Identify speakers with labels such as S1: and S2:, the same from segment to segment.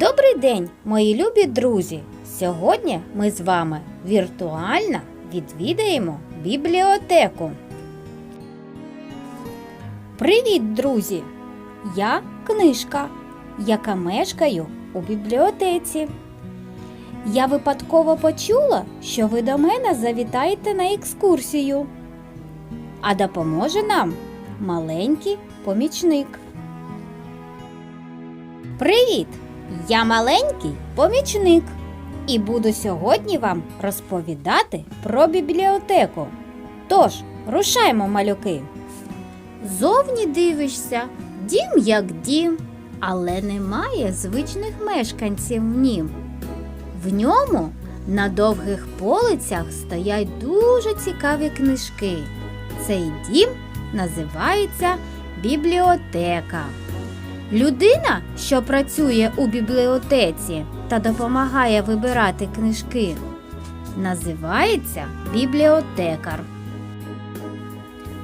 S1: Добрий день, мої любі друзі! Сьогодні ми з вами віртуально відвідаємо бібліотеку. Привіт, друзі! Я книжка, яка мешкаю у бібліотеці. Я випадково почула, що ви до мене завітаєте на екскурсію. А допоможе нам маленький помічник. Привіт! Я маленький помічник і буду сьогодні вам розповідати про бібліотеку. Тож, рушаймо, малюки. Зовні дивишся, дім як дім, але немає звичних мешканців в нім. В ньому на довгих полицях стоять дуже цікаві книжки. Цей дім називається бібліотека. Людина, що працює у бібліотеці та допомагає вибирати книжки, називається бібліотекар.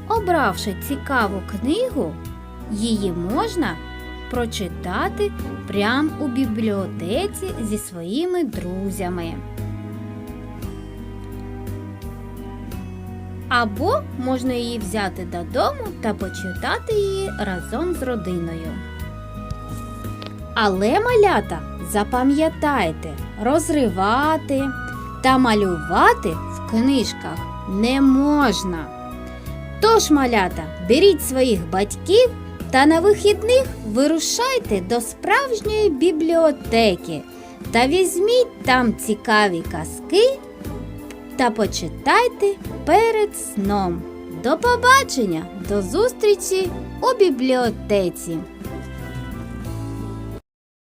S1: Обравши цікаву книгу, її можна прочитати прямо у бібліотеці зі своїми друзями. Або можна її взяти додому та почитати її разом з родиною. Але малята, запам'ятайте, розривати та малювати в книжках не можна. Тож, малята, беріть своїх батьків та на вихідних вирушайте до справжньої бібліотеки та візьміть там цікаві казки та почитайте перед сном. До побачення, до зустрічі у бібліотеці!